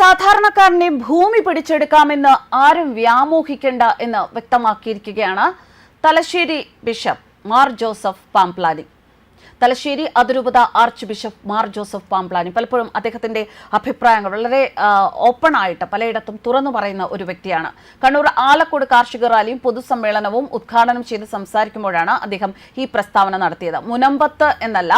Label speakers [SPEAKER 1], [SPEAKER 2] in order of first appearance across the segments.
[SPEAKER 1] സാധാരണക്കാരനെ ഭൂമി പിടിച്ചെടുക്കാമെന്ന് ആരും വ്യാമോഹിക്കേണ്ട എന്ന് വ്യക്തമാക്കിയിരിക്കുകയാണ് തലശ്ശേരി ബിഷപ്പ് മാർ ജോസഫ് പാംപ്ലാനി. തലശ്ശേരി അതിരൂപത ആർച്ച് ബിഷപ്പ് മാർ ജോസഫ് പാംപ്ലാനി. പലപ്പോഴും അദ്ദേഹത്തിന്റെ അഭിപ്രായങ്ങൾ വളരെ ഓപ്പൺ ആയിട്ട് പലയിടത്തും തുറന്നു പറയുന്ന ഒരു വ്യക്തിയാണ്. കണ്ണൂർ ആലക്കോട് കാർഷിക റാലിയും പൊതുസമ്മേളനവും ഉദ്ഘാടനം ചെയ്ത് സംസാരിക്കുമ്പോഴാണ് അദ്ദേഹം ഈ പ്രസ്താവന നടത്തിയത്. മുനമ്പത്ത് എന്നല്ല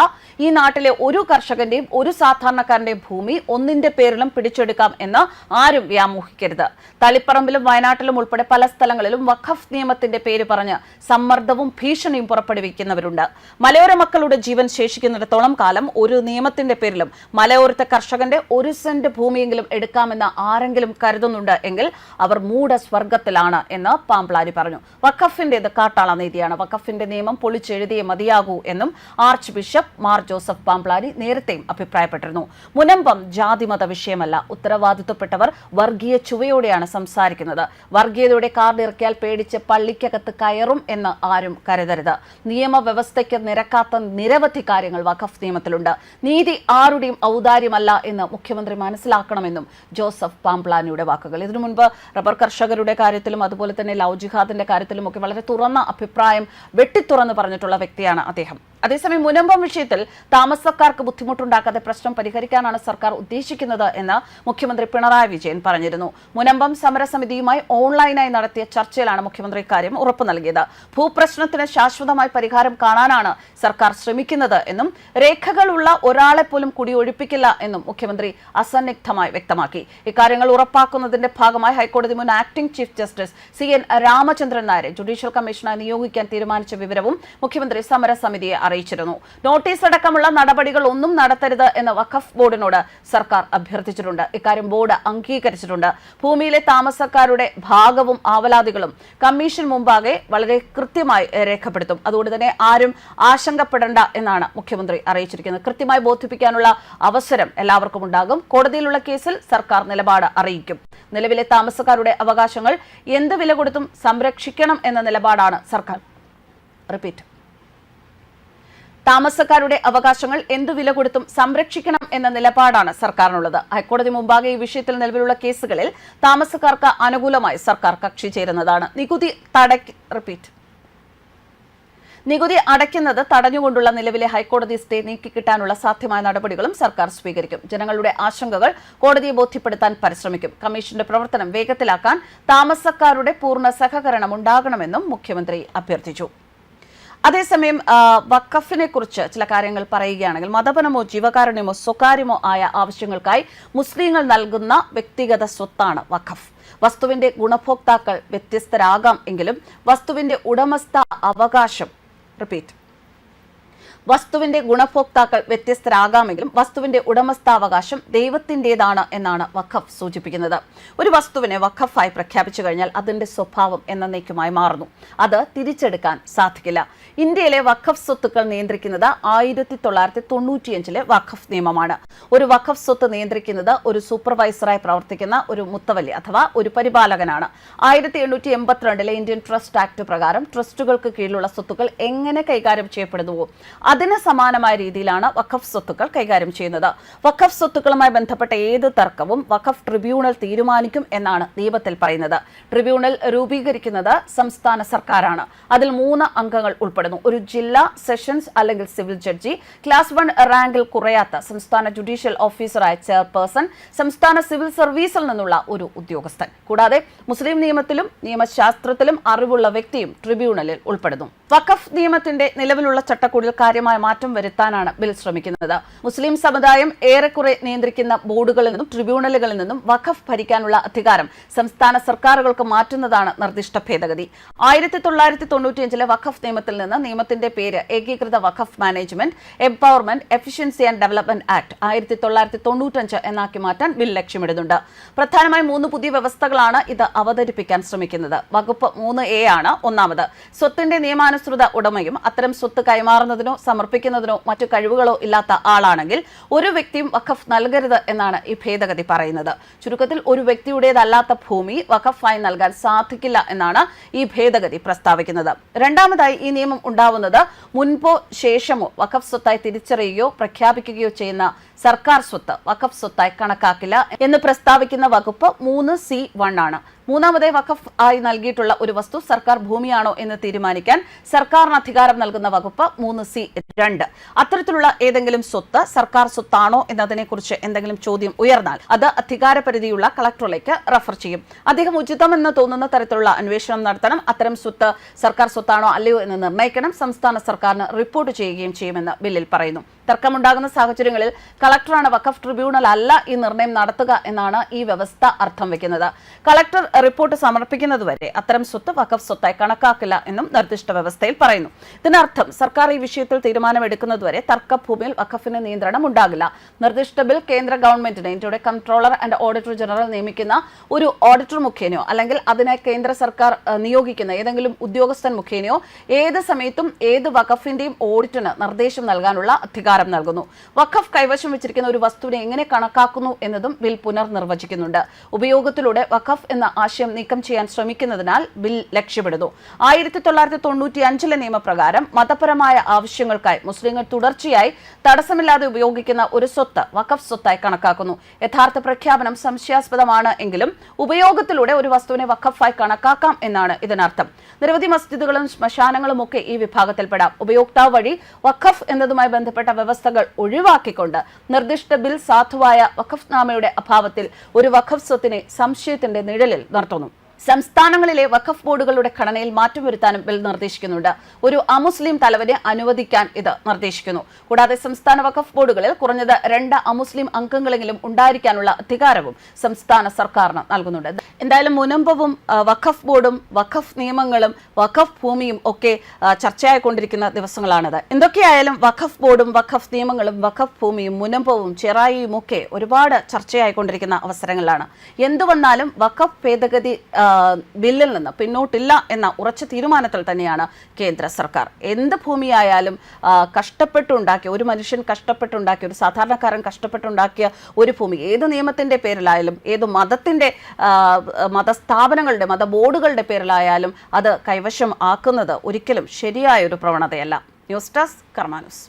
[SPEAKER 1] ഈ നാട്ടിലെ ഒരു കർഷകന്റെയും ഒരു സാധാരണക്കാരന്റെയും ഭൂമി ഒന്നിന്റെ പേരിലും പിടിച്ചെടുക്കാം എന്ന് ആരും വ്യാമോഹിക്കരുത്. തളിപ്പറമ്പിലും വയനാട്ടിലും ഉൾപ്പെടെ പല സ്ഥലങ്ങളിലും വഖഫ് നിയമത്തിന്റെ പേര് പറഞ്ഞ് സമ്മർദ്ദവും ഭീഷണിയും പുറപ്പെടുവിക്കുന്നവരുണ്ട്. മലയോര മക്കളുടെ ജീവൻ ശേഷിക്കുന്നിടത്തോളം കാലം ഒരു നിയമത്തിന്റെ പേരിലും മലയോരത്തെ കർഷകന്റെ ഒരു സെന്റ് ഭൂമിയെങ്കിലും എടുക്കാമെന്ന് ആരെങ്കിലും കരുതുന്നുണ്ട് എങ്കിൽ അവർ മൂട സ്വർഗത്തിലാണ് എന്ന് പാംപ്ലാനി പറഞ്ഞു. വഖഫിന്റേത് കാട്ടാള നീതിയാണ്. വഖഫിന്റെ നിയമം പൊളിച്ചെഴുതിയേ മതിയാകൂ എന്നും ആർച്ച് ബിഷപ്പ് മാർ ജോസഫ് പാംപ്ലാനി നേരത്തെയും അഭിപ്രായപ്പെട്ടിരുന്നു. മുനമ്പം ജാതിമത വിഷയമല്ല. ഉത്തരവാദിത്വപ്പെട്ടവർ വർഗീയ ചുവയോടെയാണ് സംസാരിക്കുന്നത്. വർഗീയതയുടെ കാർഡിറക്കിയാൽ പേടിച്ച് പള്ളിക്കകത്ത് കയറും എന്ന് ആരും കരുതരുത്. നിയമവ്യവസ്ഥയ്ക്ക് നിരക്കാത്ത നിരവധി കാര്യങ്ങൾ വഖഫ് നിയമത്തിലുണ്ട്. നീതി ആരുടെയും ഔദാര്യമല്ല എന്ന് മുഖ്യമന്ത്രി മനസ്സിലാക്കണമെന്നും ജോസഫ് പാംപ്ലാനിയുടെ വാക്കുകൾ. ഇതിനു മുൻപ് റബ്ബർ കർഷകരുടെ കാര്യത്തിലും അതുപോലെ തന്നെ ലവ് ജിഹാദിന്റെ കാര്യത്തിലും ഒക്കെ വളരെ തുറന്ന അഭിപ്രായം വെട്ടിത്തുറന്ന് പറഞ്ഞിട്ടുള്ള വ്യക്തിയാണ് അദ്ദേഹം. അതേസമയം മുനമ്പം വിഷയത്തിൽ താമസക്കാർക്ക് ബുദ്ധിമുട്ടുണ്ടാക്കാതെ പ്രശ്നം പരിഹരിക്കാനാണ് സർക്കാർ ഉദ്ദേശിക്കുന്നത് എന്ന് മുഖ്യമന്ത്രി പിണറായി വിജയൻ പറഞ്ഞിരുന്നു. മുനമ്പം സമരസമിതിയുമായി ഓൺലൈനായി നടത്തിയ ചർച്ചയിലാണ് മുഖ്യമന്ത്രി ഇക്കാര്യം ഉറപ്പു നൽകിയത്. ഭൂപ്രശ്നത്തിന് ശാശ്വതമായി പരിഹാരം കാണാനാണ് സർക്കാർ ശ്രമിക്കുന്നത് എന്നും രേഖകളുള്ള ഒരാളെ പോലും കുടിയൊഴിപ്പിക്കില്ല എന്നും മുഖ്യമന്ത്രി അസന്നിഗ്ധമായി വ്യക്തമാക്കി. ഇക്കാര്യങ്ങൾ ഉറപ്പാക്കുന്നതിന്റെ ഭാഗമായി ഹൈക്കോടതി മുൻ acting chief justice C N Ramachandran നായരെ ജുഡീഷ്യൽ കമ്മീഷനായി നിയോഗിക്കാൻ തീരുമാനിച്ച വിവരവും മുഖ്യമന്ത്രി സമരസമിതിയെ അറിയിച്ചിരുന്നു. നോട്ടീസ് അടക്കമുള്ള നടപടികൾ ഒന്നും നടത്തരുത് എന്ന് വഖഫ് ബോർഡിനോട് സർക്കാർ അഭ്യർത്ഥിച്ചിട്ടുണ്ട്. ഇക്കാര്യം ബോർഡ് അംഗീകരിച്ചിട്ടുണ്ട്. ഭൂമിയിലെ താമസക്കാരുടെ ഭാഗവും ആവലാതികളും കമ്മീഷൻ മുമ്പാകെ വളരെ കൃത്യമായി രേഖപ്പെടുത്തും. അതുകൊണ്ട് തന്നെ ആരും ആശങ്കപ്പെടേണ്ട എന്നാണ് മുഖ്യമന്ത്രി അറിയിച്ചിരിക്കുന്നത്. കൃത്യമായി ബോധിപ്പിക്കാനുള്ള അവസരം എല്ലാവർക്കും ഉണ്ടാകും. കോടതിയിലുള്ള കേസിൽ സർക്കാർ നിലപാട് അറിയിക്കും. നിലവിലെ താമസക്കാരുടെ അവകാശങ്ങൾ എന്ത് വില കൊടുത്തും സംരക്ഷിക്കണം എന്ന നിലപാടാണ് സർക്കാർ. റിപ്പീറ്റ്. താമസക്കാരുടെ അവകാശങ്ങൾ എന്തു വില കൊടുത്തും സംരക്ഷിക്കണം എന്ന നിലപാടാണ് സർക്കാരിനുള്ളത്. ഹൈക്കോടതി മുമ്പാകെ ഈ വിഷയത്തിൽ നിലവിലുള്ള കേസുകളിൽ താമസക്കാർക്ക് അനുകൂലമായി സർക്കാർ കക്ഷി ചേരുന്നതാണ്. നികുതി തടയ്ക്ക് റിപ്പീറ്റ് നികുതി അടയ്ക്കുന്നത് തടഞ്ഞുകൊണ്ടുള്ള നിലവിലെ ഹൈക്കോടതി സ്റ്റേ നീക്കിക്കിട്ടാനുള്ള സാധ്യമായ നടപടികളും സർക്കാർ സ്വീകരിക്കും. ജനങ്ങളുടെ ആശങ്കകൾ കോടതിയെ ബോധ്യപ്പെടുത്താൻ പരിശ്രമിക്കും. കമ്മീഷന്റെ പ്രവർത്തനം വേഗത്തിലാക്കാൻ താമസക്കാരുടെ പൂർണ സഹകരണം ഉണ്ടാകണമെന്നും മുഖ്യമന്ത്രി അഭ്യർത്ഥിച്ചു. അതേസമയം വഖഫിനെ കുറിച്ച് ചില കാര്യങ്ങൾ പറയുകയാണെങ്കിൽ മതപരമോ ജീവകാരുണ്യമോ സ്വകാര്യമോ ആയ ആവശ്യങ്ങൾക്കായി മുസ്ലിങ്ങൾ നൽകുന്ന വ്യക്തിഗത സ്വത്താണ് വഖഫ്. വസ്തുവിന്റെ ഗുണഭോക്താക്കൾ വ്യത്യസ്തരാകാം എങ്കിലും വസ്തുവിന്റെ ഉടമസ്ഥ അവകാശം. റിപ്പീറ്റ്. വസ്തുവിന്റെ ഗുണഭോക്താക്കൾ വ്യത്യസ്തരാകാമെങ്കിലും വസ്തുവിന്റെ ഉടമസ്ഥാവകാശം ദൈവത്തിന്റെതാണ് എന്നാണ് വഖഫ് സൂചിപ്പിക്കുന്നത്. ഒരു വസ്തുവിനെ വഖഫായി പ്രഖ്യാപിച്ചു കഴിഞ്ഞാൽ അതിന്റെ സ്വഭാവം എന്നേക്കുമായി മാറുന്നു. അത് തിരിച്ചെടുക്കാൻ സാധിക്കില്ല. ഇന്ത്യയിലെ വഖഫ് സ്വത്തുക്കൾ നിയന്ത്രിക്കുന്നത് ആയിരത്തി തൊള്ളായിരത്തി തൊണ്ണൂറ്റിയഞ്ചിലെ വഖഫ് നിയമമാണ്. ഒരു വഖഫ് സ്വത്ത് നിയന്ത്രിക്കുന്നത് ഒരു സൂപ്പർവൈസറായി പ്രവർത്തിക്കുന്ന ഒരു മുത്തവല്ലി അഥവാ ഒരു പരിപാലകനാണ്. ആയിരത്തി എണ്ണൂറ്റി എൺപത്തിരണ്ടിലെ ഇന്ത്യൻ ട്രസ്റ്റ് ആക്ട് പ്രകാരം ട്രസ്റ്റുകൾക്ക് കീഴിലുള്ള സ്വത്തുക്കൾ എങ്ങനെ കൈകാര്യം ചെയ്യപ്പെടുന്നുവോ? അതിന് സമാനമായ രീതിയിലാണ് വഖഫ് സ്വത്തുക്കൾ കൈകാര്യം ചെയ്യുന്നത്. വഖഫ് സ്വത്തുക്കളുമായി ബന്ധപ്പെട്ട ഏത് തർക്കവും വഖഫ് ട്രിബ്യൂണൽ തീരുമാനിക്കും എന്നാണ് നിയമത്തിൽ പറയുന്നത്. ട്രിബ്യൂണൽ രൂപീകരിക്കുന്നത് സംസ്ഥാന സർക്കാരാണ്. അതിൽ മൂന്ന് അംഗങ്ങൾ ഉൾപ്പെടുന്നു. ഒരു ജില്ലാ സെഷൻസ് അല്ലെങ്കിൽ സിവിൽ ജഡ്ജി ക്ലാസ് വൺ റാങ്കിൽ കുറയാത്ത സംസ്ഥാന ജുഡീഷ്യൽ ഓഫീസറായ ചെയർപേഴ്സൺ സംസ്ഥാന സിവിൽ സർവീസിൽ നിന്നുള്ള ഒരു ഉദ്യോഗസ്ഥൻ. കൂടാതെ മുസ്ലിം നിയമത്തിലും നിയമശാസ്ത്രത്തിലും അറിവുള്ള വ്യക്തിയും ട്രിബ്യൂണലിൽ ഉൾപ്പെടുന്നു. വഖഫ് നിയമത്തിന്റെ നിലവിലുള്ള ചട്ടക്കൂടിൽ കാര്യമായ മാറ്റം വരുത്താനാണ് ബിൽ ശ്രമിക്കുന്നത്. മുസ്ലിം സമുദായം ഏറെക്കുറെ നിയന്ത്രിക്കുന്ന ബോർഡുകളിൽ നിന്നും ട്രിബ്യൂണലുകളിൽ നിന്നും വഖഫ് ഭരിക്കാനുള്ള അധികാരം സംസ്ഥാന സർക്കാരുകൾക്ക് മാറ്റുന്നതാണ് നിർദ്ദിഷ്ട ഭേദഗതി. ആയിരത്തി തൊള്ളായിരത്തി തൊണ്ണൂറ്റിയഞ്ചിലെ വഖഫ് നിയമത്തിൽ നിന്ന് നിയമത്തിന്റെ പേര് ഏകീകൃത Waqf management empowerment efficiency and development act ആയിരത്തി തൊള്ളായിരത്തി തൊണ്ണൂറ്റഞ്ച് എന്നാക്കി മാറ്റാൻ ബിൽ ലക്ഷ്യമിടുന്നുണ്ട്. പ്രധാനമായും മൂന്ന് പുതിയ വ്യവസ്ഥകളാണ് ഇത് അവതരിപ്പിക്കാൻ ശ്രമിക്കുന്നത്. വകുപ്പ് മൂന്ന് എ ആണ് ഒന്നാമത്. സ്വത്തിന്റെ നിയമാനുസൃത ഉടമയും അത്തരം സ്വത്ത് കൈമാറുന്നതിനോ സമർപ്പിക്കുന്നതിനോ മറ്റു കഴിവുകളോ ഇല്ലാത്ത ആളാണെങ്കിൽ ഒരു വ്യക്തിയും വഖഫ് നൽകരുത് എന്നാണ് ഈ ഭേദഗതി പറയുന്നത്. ചുരുക്കത്തിൽ ഒരു വ്യക്തിയുടേതല്ലാത്ത ഭൂമി വഖഫായി നൽകാൻ സാധിക്കില്ല എന്നാണ് ഈ ഭേദഗതി പ്രസ്താവിക്കുന്നത്. രണ്ടാമതായി ഈ നിയമം ഉണ്ടാവുന്നത് മുൻപോ ശേഷമോ വഖഫ് സ്വത്തായി തിരിച്ചറിയുകയോ പ്രഖ്യാപിക്കുകയോ ചെയ്യുന്ന സർക്കാർ സ്വത്ത് വഖഫ് സ്വത്തായി കണക്കാക്കില്ല എന്ന് പ്രസ്താവിക്കുന്ന വകുപ്പ് മൂന്ന് സി വൺ ആണ്. മൂന്നാമതായി വഖഫ് ആയി നൽകിയിട്ടുള്ള ഒരു വസ്തു സർക്കാർ ഭൂമിയാണോ എന്ന് തീരുമാനിക്കാൻ സർക്കാരിന് അധികാരം നൽകുന്ന വകുപ്പ് മൂന്ന് സി രണ്ട്. അത്തരത്തിലുള്ള ഏതെങ്കിലും സ്വത്ത് സർക്കാർ സ്വത്താണോ എന്നതിനെക്കുറിച്ച് എന്തെങ്കിലും ചോദ്യം ഉയർന്നാൽ അത് അധികാര പരിധിയുള്ള കളക്ടറിലേക്ക് റഫർ ചെയ്യും. അദ്ദേഹം ഉചിതമെന്ന് തോന്നുന്ന തരത്തിലുള്ള അന്വേഷണം നടത്തണം. അത്തരം സ്വത്ത് സർക്കാർ സ്വത്താണോ അല്ലയോ എന്ന് നിർണയിക്കണം. സംസ്ഥാന സർക്കാരിന് റിപ്പോർട്ട് ചെയ്യുകയും ചെയ്യുമെന്ന് ബില്ലിൽ പറയുന്നു. തർക്കമുണ്ടാകുന്ന സാഹചര്യങ്ങളിൽ കളക്ടറാണ് വഖഫ് ട്രിബ്യൂണൽ അല്ല ഈ നിർണയം നടത്തുക എന്നാണ് ഈ വ്യവസ്ഥ അർത്ഥം വെക്കുന്നത് കളക്ടർ റിപ്പോർട്ട് സമർപ്പിക്കുന്നതുവരെ അത്തരം സ്വത്ത് വഖഫ് സ്വത്തായി കണക്കാക്കില്ല എന്നും നിർദ്ദിഷ്ട വ്യവസ്ഥയിൽ പറയുന്നു. ഇതിനർത്ഥം സർക്കാർ ഈ വിഷയത്തിൽ തീരുമാനമെടുക്കുന്നതുവരെ തർക്കഭൂമിയിൽ വഖഫിന് നിയന്ത്രണം ഉണ്ടാകില്ല. നിർദ്ദിഷ്ട ബിൽ കേന്ദ്ര ഗവൺമെന്റിന് ഇന്ത്യയുടെ കൺട്രോളർ ആൻഡ് ഓഡിറ്റർ ജനറൽ നിയമിക്കുന്ന ഒരു ഓഡിറ്റർ മുഖേനയോ അല്ലെങ്കിൽ അതിനെ കേന്ദ്ര സർക്കാർ നിയോഗിക്കുന്ന ഏതെങ്കിലും ഉദ്യോഗസ്ഥൻ മുഖേനയോ ഏത് സമയത്തും ഏത് വഖഫിന്റെയും ഓഡിറ്റിന് നിർദ്ദേശം നൽകാനുള്ള അധികാരം നൽകുന്നു. വഖഫ് കൈവശം വെച്ചിരിക്കുന്ന ഒരു വസ്തുവിനെ എങ്ങനെ കണക്കാക്കുന്നു എന്നതും ബിൽ പുനർനിർവചിക്കുന്നുണ്ട്. ഉപയോഗത്തിലൂടെ വഖഫ് എന്ന ആശയം നീക്കം ചെയ്യാൻ ശ്രമിക്കുന്നതിനാൽ ബിൽ ലക്ഷ്യപ്പെടുന്നു ആയിരത്തി തൊള്ളായിരത്തി തൊണ്ണൂറ്റി അഞ്ചിലെ നിയമപ്രകാരം മതപരമായ ആവശ്യങ്ങൾക്കായി മുസ്ലിങ്ങൾ തുടർച്ചയായി തടസ്സമില്ലാതെ ഉപയോഗിക്കുന്ന ഒരു സ്വത്ത് വഖഫ് സ്വത്തായി കണക്കാക്കുന്നു. യഥാർത്ഥ പ്രഖ്യാപനം സംശയാസ്പദമാണ് എങ്കിലും ഉപയോഗത്തിലൂടെ ഒരു വസ്തുവിനെ വഖഫായി കണക്കാക്കാം എന്നാണ് ഇതിനർത്ഥം. നിരവധി മസ്ജിദുകളും ശ്മശാനങ്ങളും ഒക്കെ ഈ വിഭാഗത്തിൽപ്പെടാം. ഉപയോക്താവ് വഴി വഖഫ് എന്നതുമായി ബന്ധപ്പെട്ട വ്യവസ്ഥകൾ ഒഴിവാക്കിക്കൊണ്ട് നിർദ്ദിഷ്ട ബിൽ സാധുവായ വഖഫ് നാമയുടെ അഭാവത്തിൽ ഒരു വഖഫ് സ്വത്തിനെ സംശയത്തിന്റെ നിഴലിൽ നിർത്തുന്നു. സംസ്ഥാനങ്ങളിലെ വഖഫ് ബോർഡുകളുടെ ഘടനയിൽ മാറ്റം വരുത്താനും ബിൽ നിർദ്ദേശിക്കുന്നുണ്ട്. ഒരു അമുസ്ലിം തലവനെ അനുവദിക്കാൻ ഇത് നിർദ്ദേശിക്കുന്നു. കൂടാതെ സംസ്ഥാന വഖഫ് ബോർഡുകളിൽ കുറഞ്ഞത് രണ്ട് അമുസ്ലിം അംഗങ്ങളെങ്കിലും ഉണ്ടായിരിക്കാനുള്ള അധികാരവും സംസ്ഥാന സർക്കാരിന് നൽകുന്നുണ്ട്. എന്തായാലും മുനമ്പവും വഖഫ് ബോർഡും വഖഫ് നിയമങ്ങളും വഖഫ് ഭൂമിയും ഒക്കെ ചർച്ചയായിക്കൊണ്ടിരിക്കുന്ന ദിവസങ്ങളാണിത്. എന്തൊക്കെയായാലും വഖഫ് ബോർഡും വഖഫ് നിയമങ്ങളും വഖഫ് ഭൂമിയും മുനമ്പവും ചെറായിയും ഒക്കെ ഒരുപാട് ചർച്ചയായിക്കൊണ്ടിരിക്കുന്ന കൊണ്ടിരിക്കുന്ന എന്തു വന്നാലും വഖഫ് ഭേദഗതി ബില്ലിൽ നിന്ന് പിന്നോട്ടില്ല എന്ന ഉറച്ച തീരുമാനത്തിൽ തന്നെയാണ് കേന്ദ്ര സർക്കാർ. എന്ത് ഭൂമിയായാലും കഷ്ടപ്പെട്ടുണ്ടാക്കിയ ഒരു മനുഷ്യൻ കഷ്ടപ്പെട്ടുണ്ടാക്കിയ ഒരു സാധാരണക്കാരൻ കഷ്ടപ്പെട്ടുണ്ടാക്കിയ ഒരു ഭൂമി ഏത് നിയമത്തിന്റെ പേരിലായാലും ഏത് മതത്തിന്റെ മതസ്ഥാപനങ്ങളുടെ മത ബോർഡുകളുടെ പേരിലായാലും അത് കൈവശം ആക്കുന്നത് ഒരിക്കലും ശരിയായ ഒരു പ്രവണതയല്ല. News desk കർമാനുസ്.